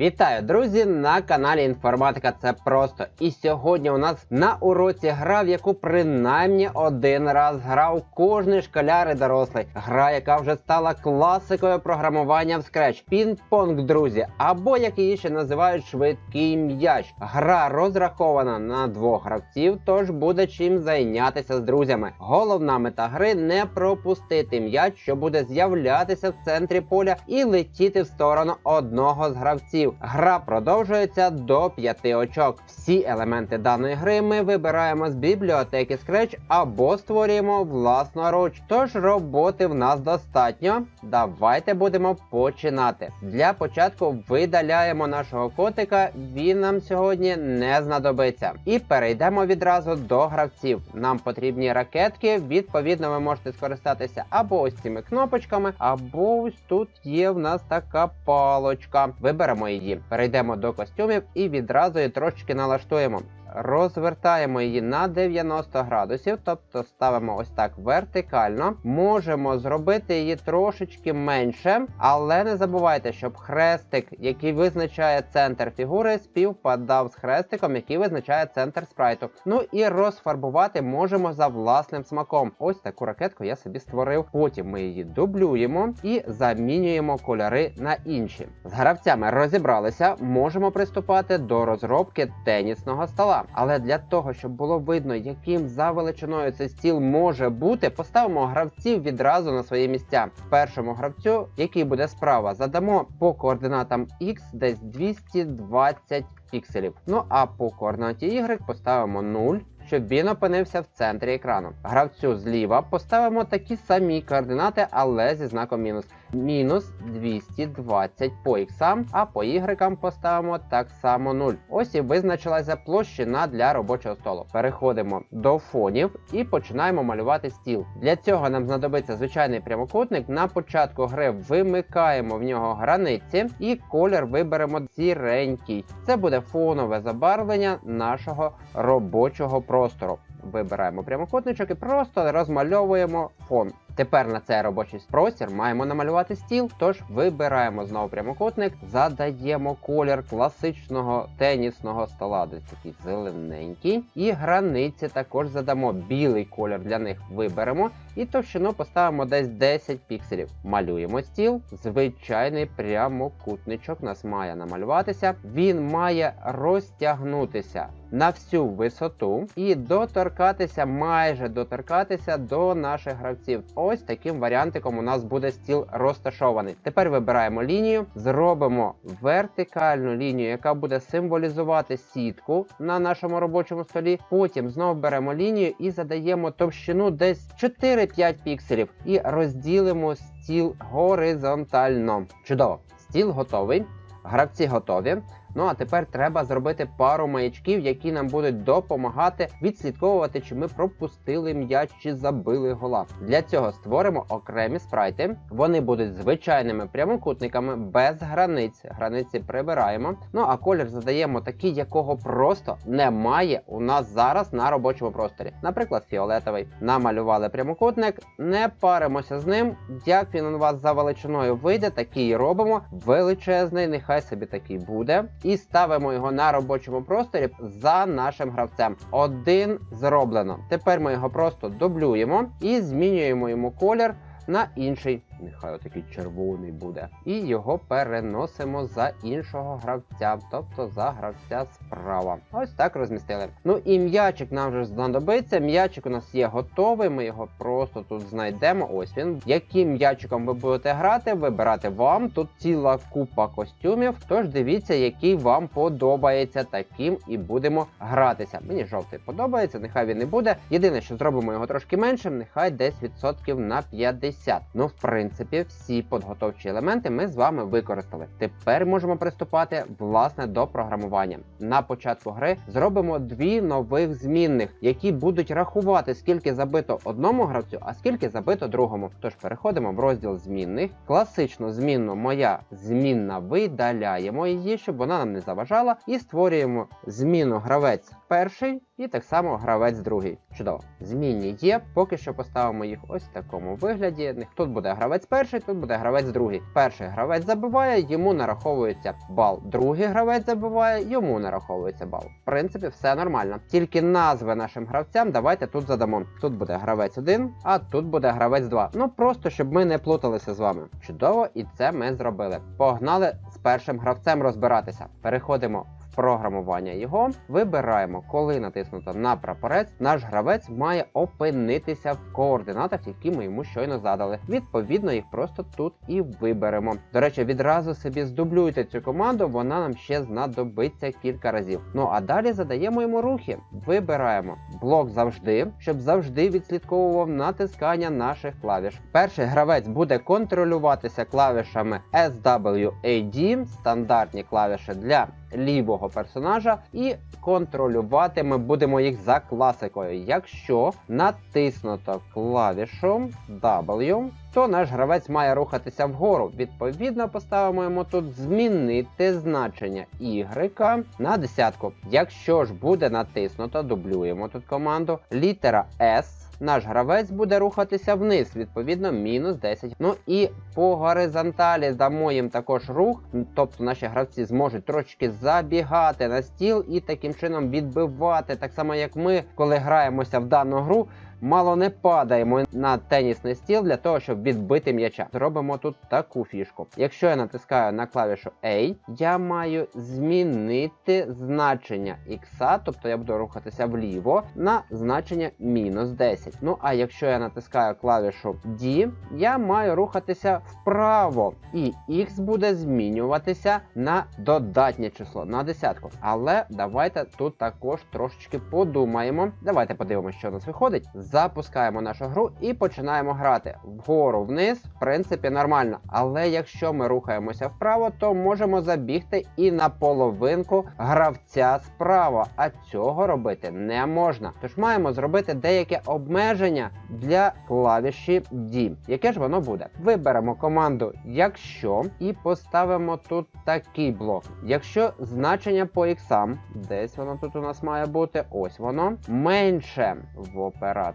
Вітаю, друзі! На каналі Інформатика Це просто. І сьогодні у нас на уроці гра, в яку принаймні один раз грав кожний школяр і дорослий. Гра, яка вже стала класикою програмування в Scratch. Пінг-понг, друзі, або як її ще називають швидкий м'яч. Гра розрахована на двох гравців, тож буде чим зайнятися з друзями. Головна мета гри не пропустити м'яч, що буде з'являтися в центрі поля і летіти в сторону одного з гравців. Гра продовжується до 5 очок. Всі елементи даної гри ми вибираємо з бібліотеки Scratch або створюємо власноруч. Тож роботи в нас достатньо. Давайте будемо починати. Для початку видаляємо нашого котика, він нам сьогодні не знадобиться. І перейдемо відразу до гравців. Нам потрібні ракетки. Відповідно, ви можете скористатися або ось цими кнопочками, або ось тут є в нас така палочка. Виберемо її. Перейдемо до костюмів і відразу її трошечки налаштуємо. Розвертаємо її на 90 градусів, тобто ставимо ось так вертикально. Можемо зробити її трошечки менше, але не забувайте, щоб хрестик, який визначає центр фігури, співпадав з хрестиком, який визначає центр спрайту. Ну і розфарбувати можемо за власним смаком. Ось таку ракетку я собі створив. Потім ми її дублюємо і замінюємо кольори на інші. З гравцями розібралися, можемо приступати до розробки тенісного стола. Але для того, щоб було видно, яким за величиною цей стіл може бути, поставимо гравців відразу на свої місця. Першому гравцю, який буде справа, задамо по координатам X десь 220 пікселів. Ну а по координаті Y поставимо 0. Щоб він опинився в центрі екрану. Гравцю зліва поставимо такі самі координати, але зі знаком мінус. Мінус 220 по іксам, а по ігрекам поставимо так само 0. Ось і визначилася площина для робочого столу. Переходимо до фонів і починаємо малювати стіл. Для цього нам знадобиться звичайний прямокутник. На початку гри вимикаємо в нього границі і колір виберемо сіренький. Це буде фонове забарвлення нашого робочого простору. Вибираємо прямокутничок і просто розмальовуємо фон. Тепер на цей робочий простір маємо намалювати стіл, тож вибираємо знову прямокутник, задаємо колір класичного тенісного стола, десь такий зелененький. І границі також задамо білий колір для них виберемо. І товщину поставимо десь 10 пікселів. Малюємо стіл. Звичайний прямокутничок нас має намалюватися. Він має розтягнутися на всю висоту і доторкатися, майже доторкатися до наших гравців. Ось таким варіантиком у нас буде стіл розташований. Тепер вибираємо лінію, зробимо вертикальну лінію, яка буде символізувати сітку на нашому робочому столі. Потім знову беремо лінію і задаємо товщину десь 4-5 пікселів і розділимо стіл горизонтально. Чудово! Стіл готовий, гравці готові. Ну а тепер треба зробити пару маячків, які нам будуть допомагати відслідковувати, чи ми пропустили м'яч чи забили гола. Для цього створимо окремі спрайти. Вони будуть звичайними прямокутниками без границь. Границі прибираємо. Ну а колір задаємо такий, якого просто немає у нас зараз на робочому просторі. Наприклад, фіолетовий. Намалювали прямокутник, не паримося з ним. Як він у вас за величиною вийде, такий робимо. Величезний, нехай собі такий буде і ставимо його на робочому просторі за нашим гравцем. Один зроблено. Тепер ми його просто дублюємо і змінюємо йому колір на інший. Нехай отакий червоний буде. І його переносимо за іншого гравця, тобто за гравця справа. Ось так розмістили. Ну і м'ячик нам вже знадобиться. М'ячик у нас є готовий. Ми його просто тут знайдемо. Ось він. Яким м'ячиком ви будете грати, вибирати вам. Тут ціла купа костюмів. Тож дивіться, який вам подобається. Таким і будемо гратися. Мені жовтий подобається, нехай він не буде. Єдине, що зробимо його трошки меншим, нехай десь відсотків на 50. Ну, в принципі принципі, всі підготовчі елементи ми з вами використали. Тепер можемо приступати власне до програмування. На початку гри зробимо дві нових змінних, які будуть рахувати, скільки забито одному гравцю, а скільки забито другому. Тож переходимо в розділ змінних. Класичну змінну моя змінна видаляємо її, щоб вона нам не заважала, і створюємо зміну гравець перший і так само гравець другий. Чудово. Змінні є. Поки що поставимо їх ось в такому вигляді. Тут буде гравець перший, тут буде гравець другий. Перший гравець забиває, йому нараховується бал. Другий гравець забиває, йому нараховується бал. В принципі, все нормально. Тільки назви нашим гравцям давайте тут задамо. Тут буде гравець 1, а тут буде гравець 2. Ну просто щоб ми не плуталися з вами. Чудово, і це ми зробили. Погнали з першим гравцем розбиратися. Переходимо програмування його. Вибираємо, коли натиснуто на прапорець, наш гравець має опинитися в координатах, які ми йому щойно задали. Відповідно, їх просто тут і виберемо. До речі, відразу собі здублюйте цю команду, вона нам ще знадобиться кілька разів. Ну а далі задаємо йому рухи. Вибираємо блок завжди, щоб завжди відслідковував натискання наших клавіш. Перший гравець буде контролюватися клавішами SWAD, стандартні клавіші для лівого персонажа, і контролювати ми будемо їх за класикою. Якщо натиснуто клавішу W, то наш гравець має рухатися вгору. Відповідно, поставимо йому тут змінити значення Y на десятку. Якщо ж буде натиснуто, дублюємо тут команду літера S. Наш гравець буде рухатися вниз, відповідно, мінус 10. Ну і по горизонталі дамо їм також рух, тобто наші гравці зможуть трошки забігати на стіл і таким чином відбивати, так само як ми, коли граємося в дану гру. Мало не падаємо на тенісний стіл для того, щоб відбити м'яча. Зробимо тут таку фішку. Якщо я натискаю на клавішу A, я маю змінити значення X, тобто я буду рухатися вліво на значення мінус 10. Ну а якщо я натискаю клавішу D, я маю рухатися вправо, і X буде змінюватися на додатнє число на десятку. Але давайте тут також трошечки подумаємо. Давайте подивимося, що у нас виходить. Запускаємо нашу гру і починаємо грати вгору вниз, в принципі, нормально. Але якщо ми рухаємося вправо, то можемо забігти і на половинку гравця справа. А цього робити не можна. Тож маємо зробити деяке обмеження для клавіші D. Яке ж воно буде? Виберемо команду якщо і поставимо тут такий блок. Якщо значення по іксам, десь воно тут у нас має бути, ось воно, менше в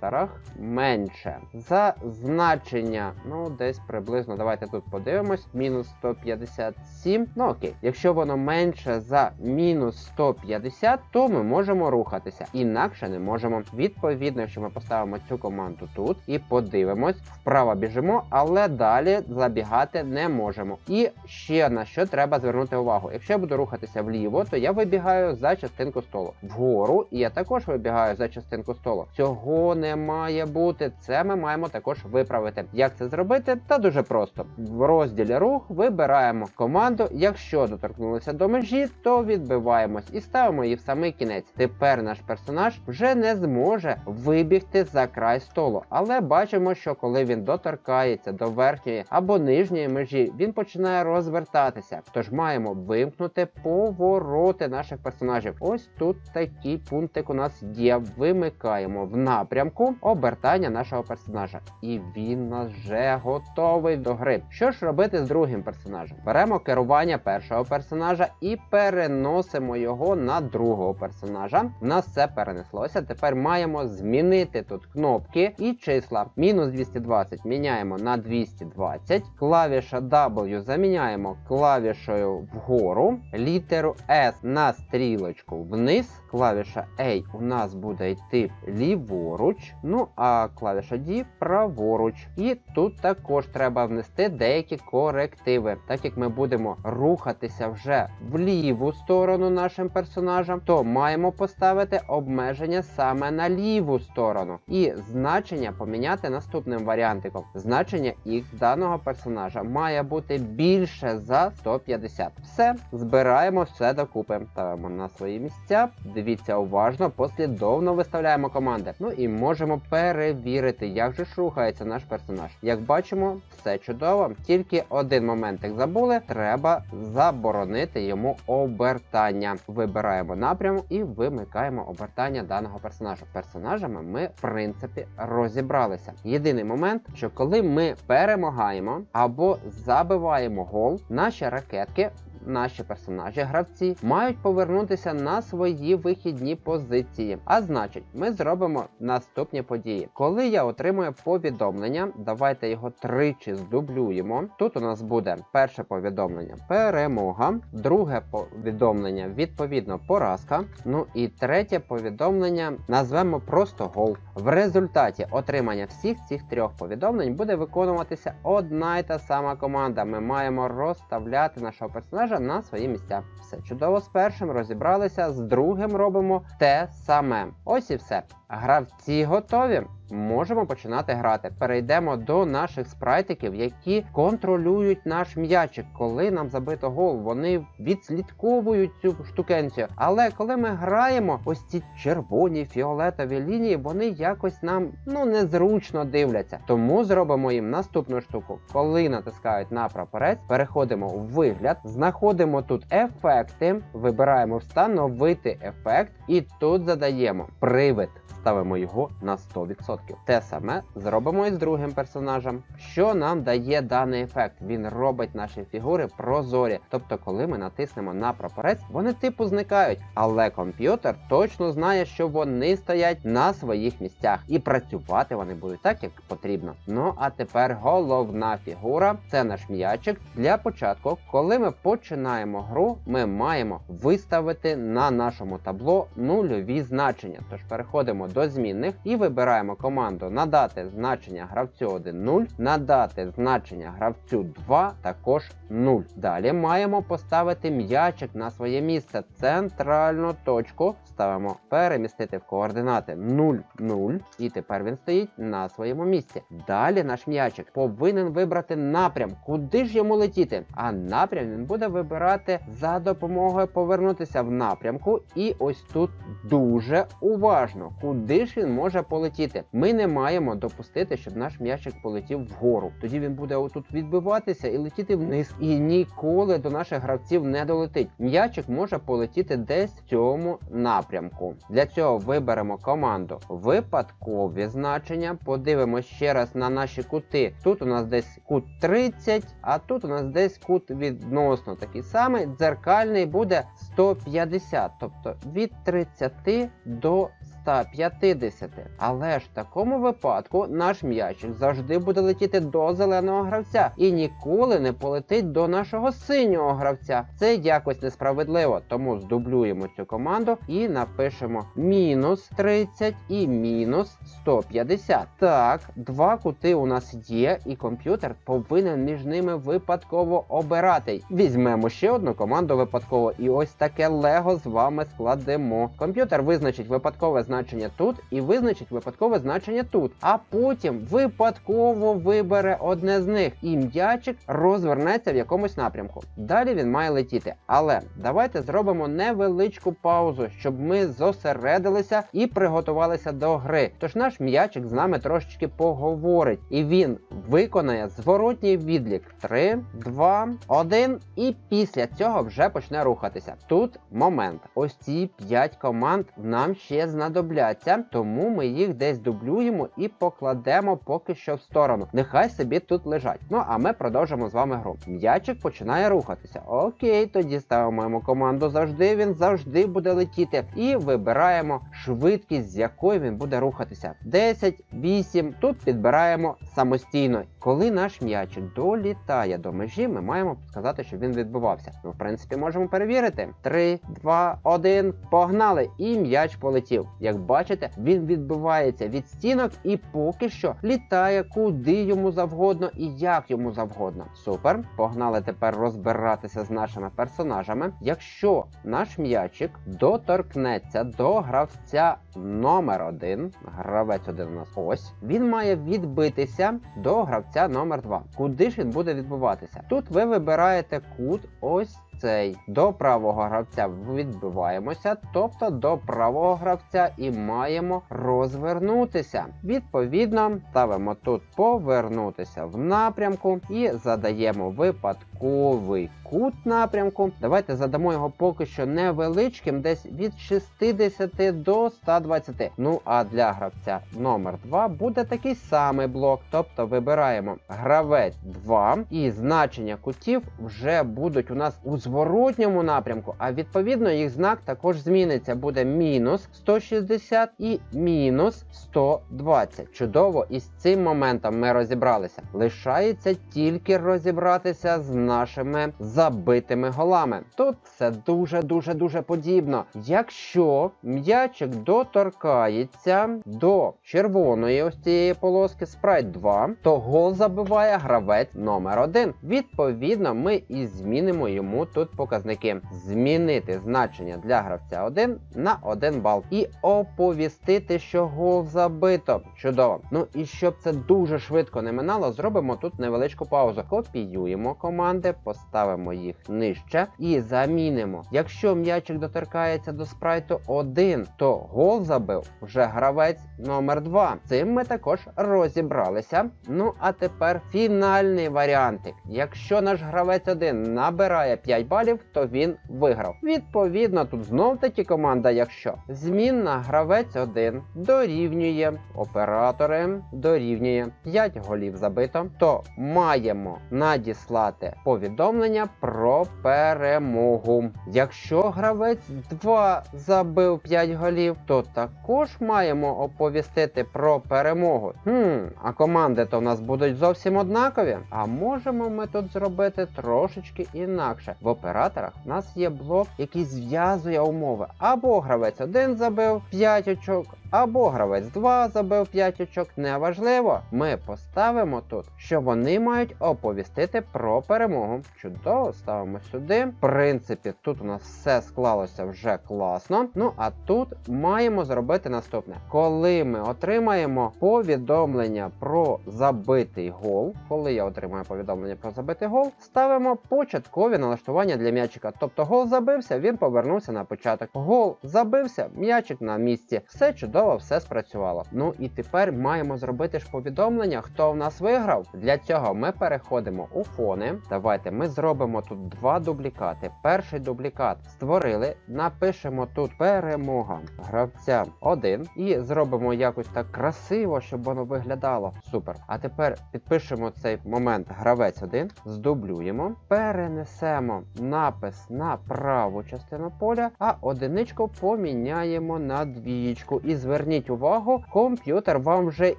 операторах, менше за значення, ну десь приблизно, давайте тут подивимось, мінус 157. Ну окей, якщо воно менше за мінус 150, то ми можемо рухатися. Інакше не можемо. Відповідно, якщо ми поставимо цю команду тут і подивимось, вправо біжимо, але далі забігати не можемо. І ще на що треба звернути увагу. Якщо я буду рухатися вліво, то я вибігаю за частинку столу. Вгору, і я також вибігаю за частинку столу. Цього не має бути. Це ми маємо також виправити. Як це зробити? Та дуже просто. В розділі рух вибираємо команду. Якщо доторкнулися до межі, то відбиваємось і ставимо її в самий кінець. Тепер наш персонаж вже не зможе вибігти за край столу. Але бачимо, що коли він доторкається до верхньої або нижньої межі, він починає розвертатися. Тож маємо вимкнути повороти наших персонажів. Ось тут такий пунктик у нас є. Вимикаємо в напрямку обертання нашого персонажа. І він нас вже готовий до гри. Що ж робити з другим персонажем? Беремо керування першого персонажа і переносимо його на другого персонажа. У нас це перенеслося. Тепер маємо змінити тут кнопки і числа. Мінус 220 міняємо на 220. Клавіша W заміняємо клавішою вгору. Літеру S на стрілочку вниз. Клавіша A у нас буде йти ліворуч. Ну а клавіша D праворуч. І тут також треба внести деякі корективи. Так як ми будемо рухатися вже в ліву сторону нашим персонажам, то маємо поставити обмеження саме на ліву сторону. І значення поміняти наступним варіантиком. Значення X даного персонажа має бути більше за 150. Все, збираємо все докупи. Ставимо на свої місця. Дивіться уважно, послідовно виставляємо команди. Ну і можемо перевірити, як же ж рухається наш персонаж. Як бачимо, все чудово. Тільки один моментик забули. Треба заборонити йому обертання. Вибираємо напрям і вимикаємо обертання даного персонажа. Персонажами ми, в принципі, розібралися. Єдиний момент, що коли ми перемагаємо або забиваємо гол, наші ракетки наші персонажі, гравці, мають повернутися на свої вихідні позиції. А значить, ми зробимо наступні події. Коли я отримую повідомлення, давайте його тричі здублюємо. Тут у нас буде перше повідомлення перемога, друге повідомлення відповідно поразка. Ну і третє повідомлення назвемо просто гол. В результаті отримання всіх цих трьох повідомлень буде виконуватися одна й та сама команда. Ми маємо розставляти нашого персонажа на свої місця. Все чудово з першим розібралися, з другим робимо те саме. Ось і все. Гравці готові. Можемо починати грати. Перейдемо до наших спрайтиків, які контролюють наш м'ячик. Коли нам забито гол, вони відслідковують цю штукенцію. Але коли ми граємо, ось ці червоні фіолетові лінії, вони якось нам ну незручно дивляться. Тому зробимо їм наступну штуку. Коли натискають на прапорець, переходимо в вигляд, знаходимо тут ефекти, вибираємо встановити ефект, і тут задаємо привид. Ставимо його на 100%. Те саме зробимо і з другим персонажем. Що нам дає даний ефект? Він робить наші фігури прозорі. Тобто, коли ми натиснемо на прапорець, вони типу зникають. Але комп'ютер точно знає, що вони стоять на своїх місцях, і працювати вони будуть так, як потрібно. Ну а тепер головна фігура це наш м'ячик. Для початку, коли ми починаємо гру, ми маємо виставити на нашому табло нульові значення. Тож переходимо до змінних і вибираємо команду надати значення гравцю 1 0, надати значення гравцю 2 також 0. Далі маємо поставити м'ячик на своє місце. Центральну точку ставимо перемістити в координати 0 0. І тепер він стоїть на своєму місці. Далі наш м'ячик повинен вибрати напрям, куди ж йому летіти. А напрям він буде вибирати за допомогою повернутися в напрямку. І ось тут дуже уважно, куди ж він може полетіти. Ми не маємо допустити, щоб наш м'ячик полетів вгору. Тоді він буде отут відбиватися і летіти вниз. І ніколи до наших гравців не долетить. М'ячик може полетіти десь в цьому напрямку. Для цього виберемо команду випадкові значення. Подивимося ще раз на наші кути. Тут у нас десь кут 30, а тут у нас десь кут відносно такий самий. Дзеркальний буде 150, тобто від 30 до 150. Але ж в такому випадку наш м'ячик завжди буде летіти до зеленого гравця і ніколи не полетить до нашого синього гравця. Це якось несправедливо, тому здублюємо цю команду і напишемо мінус 30 і мінус 150. Так, два кути у нас є, і комп'ютер повинен між ними випадково обирати. Візьмемо ще одну команду випадково, і ось таке лего з вами складемо. Комп'ютер визначить випадкове значення тут і визначить випадкове значення тут, а потім випадково вибере одне з них, і м'ячик розвернеться в якомусь напрямку. Далі він має летіти. Але давайте зробимо невеличку паузу, щоб ми зосередилися і приготувалися до гри. Тож наш м'ячик з нами трошечки поговорить, і він виконає зворотній відлік 3, 2, 1, і після цього вже почне рухатися. Тут момент. Ось ці 5 команд нам ще знадобляться, тому ми їх десь дублюємо і покладемо поки що в сторону. Нехай собі тут лежать. Ну а ми продовжимо з вами гру. М'ячик починає рухатися. Окей, тоді ставимо йому команду завжди. Він завжди буде летіти. І вибираємо швидкість, з якою він буде рухатися. 10, 8. Тут підбираємо самостійно. Коли наш м'ячик долітає до межі, ми маємо сказати, що він відбувався. Ну, в принципі, можемо перевірити. 3, 2, 1, погнали! І м'яч полетів. Як бачите, він відбивається від стінок і поки що літає куди йому завгодно і як йому завгодно. Супер. Погнали тепер розбиратися з нашими персонажами. Якщо наш м'ячик доторкнеться до гравця номер 1 гравець один у нас ось, він має відбитися до гравця номер 2 Куди ж він буде відбуватися? Тут ви вибираєте кут ось цей. До правого гравця відбиваємося, тобто до правого гравця і маємо розвернутися. Відповідно, ставимо тут повернутися в напрямку і задаємо випадку військовий кут напрямку. Давайте задамо його поки що невеличким, десь від 60 до 120. Ну а для гравця номер 2 буде такий самий блок. Тобто вибираємо гравець 2 і значення кутів вже будуть у нас у зворотньому напрямку, а відповідно їх знак також зміниться. Буде мінус 160 і мінус 120. Чудово, і з цим моментом ми розібралися. Лишається тільки розібратися з нашими забитими голами. Тут все дуже дуже подібно. Якщо м'ячик доторкається до червоної ось цієї полоски спрайт 2, то гол забиває гравець номер 1. Відповідно, ми і змінимо йому тут показники. Змінити значення для гравця 1 на 1 бал. І оповістити, що гол забито. Чудово. Ну і щоб це дуже швидко не минало, зробимо тут невеличку паузу. Копіюємо команди, поставимо їх нижче і замінимо. Якщо м'ячик доторкається до спрайту 1, то гол забив вже гравець номер 2. Цим ми також розібралися. Ну а тепер фінальний варіантик. Якщо наш гравець 1 набирає 5 балів, то він виграв. Відповідно, тут знов таки команда, якщо змінна гравець 1 дорівнює оператори, дорівнює 5 голів забито, то маємо надіслати повідомлення про перемогу. Якщо гравець 2 забив 5 голів, то також маємо оповістити про перемогу. Хм, а команди то в нас будуть зовсім однакові. А можемо ми тут зробити трошечки інакше. В операторах в нас є блок, який зв'язує умови. Або гравець 1 забив 5 очок, або гравець 2 забив 5 очок. Неважливо. Ми поставимо тут, що вони мають оповістити про перемогу. Чудово, ставимо сюди. В принципі, тут у нас все склалося вже класно. Ну а тут маємо зробити наступне: коли ми отримаємо повідомлення про забитий гол, коли я отримаю повідомлення про забитий гол, ставимо початкові налаштування для м'ячика. Тобто гол забився, він повернувся на початок. Гол забився, м'ячик на місці. Все чудово, все спрацювало. Ну і тепер маємо зробити ж повідомлення, хто в нас виграв. Для цього ми переходимо у фони. Давайте ми зробимо тут два дублікати. Перший дублікат створили, напишемо тут перемога гравця 1 і зробимо якось так красиво, щоб воно виглядало. Супер. А тепер підпишемо цей момент гравець 1, здублюємо, перенесемо напис на праву частину поля, а одиничку поміняємо на двічку. І зверніть увагу, комп'ютер вам вже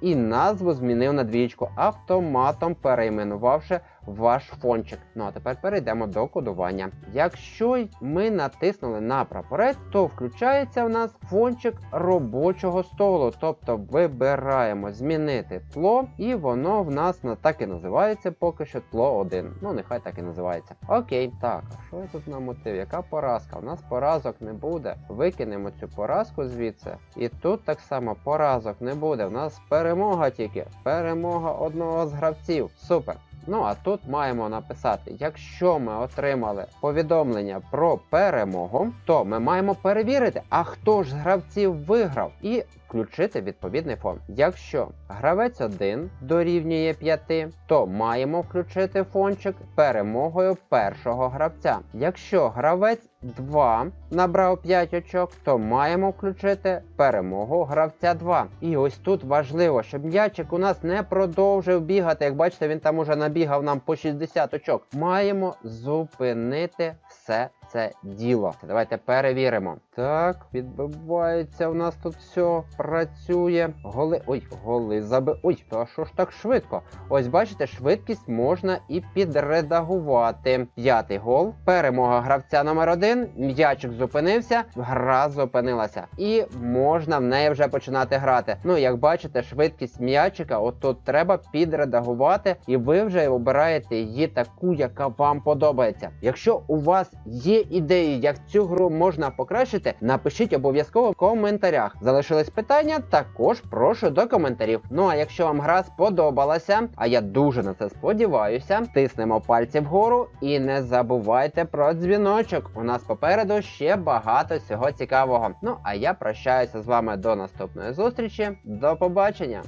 і назву змінив на двічку, автоматом перейменувавши ваш фончик. Ну а тепер перейдемо до кодування. Якщо ми натиснули на прапорець, то включається в нас фончик робочого столу. Тобто вибираємо змінити тло, і воно в нас так і називається поки що тло 1. Ну нехай так і називається. Окей, так, а що тут намотив? Яка поразка? У нас поразок не буде. Викинемо цю поразку звідси. І тут так само поразок не буде. У нас перемога тільки. Перемога одного з гравців. Супер. Ну а тут маємо написати: якщо ми отримали повідомлення про перемогу, то ми маємо перевірити, а хто ж з гравців виграв, і включити відповідний фон. Якщо гравець 1 дорівнює 5, то маємо включити фончик перемогою першого гравця. Якщо гравець 2 набрав 5 очок, то маємо включити перемогу гравця 2. І ось тут важливо, щоб м'ячик у нас не продовжив бігати. Як бачите, він там уже набігав нам по 60 очок. Маємо зупинити все це діло. Давайте перевіримо. Так, відбивається у нас тут все працює. Голи. Ой, голи заби. Ой, то що ж так швидко? Ось бачите, швидкість можна і підредагувати. П'ятий гол. Перемога гравця номер один. М'ячик зупинився, гра зупинилася. І можна в неї вже починати грати. Ну, як бачите, швидкість м'ячика, от тут треба підредагувати, і ви вже обираєте її таку, яка вам подобається. Якщо у вас є ідеї, як цю гру можна покращити, напишіть обов'язково в коментарях. Залишились питання, також прошу до коментарів. Ну а якщо вам гра сподобалася, а я дуже на це сподіваюся, тиснемо пальці вгору і не забувайте про дзвіночок. У нас попереду ще багато всього цікавого. Ну а я прощаюся з вами до наступної зустрічі. До побачення!